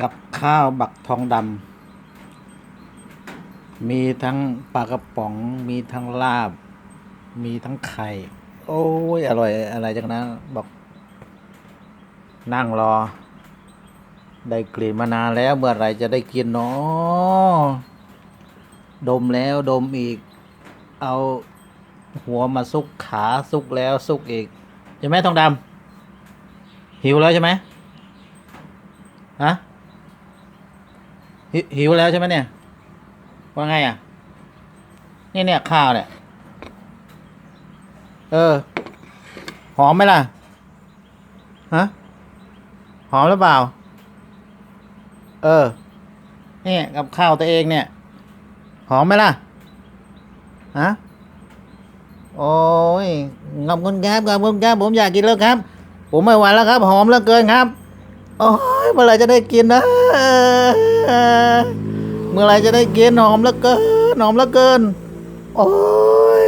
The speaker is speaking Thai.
กับข้าวบักทองดำ มีทั้งปลากระป๋อง มีทั้งลาบ มีทั้งไข่ โอ้ย อร่อยอะไรจากนั้นบอก นั่งรอ ได้กลิ่นมานานแล้วเมื่อไรจะได้กินเนาะดมแล้วดมอีก เอาหัวมาซุกขาซุกแล้วซุกอีกใช่ไหมทองดำหิวแล้วใช่ไหมฮะ หิหิวแล้วใช่ไหมเนี่ย ว่าไงอะ นี่เนี่ยข้าวเนี่ย เออ หอมไหมล่ะ ฮะ หอมหรือเปล่า เออ นี่กับข้าวตัวเองเนี่ย หอมไหมล่ะ ฮะ โอ้ยขอบคุณครับขอบคุณครับผมอยากกินแล้วครับ ผมไม่ไหวแล้วครับ หอมเหลือเกินครับ โอ้ เมื่อไรจะได้กินนะ เมื่อไรจะได้กินหอมเหลือเกินหอมเหลือเกิน โอ้ย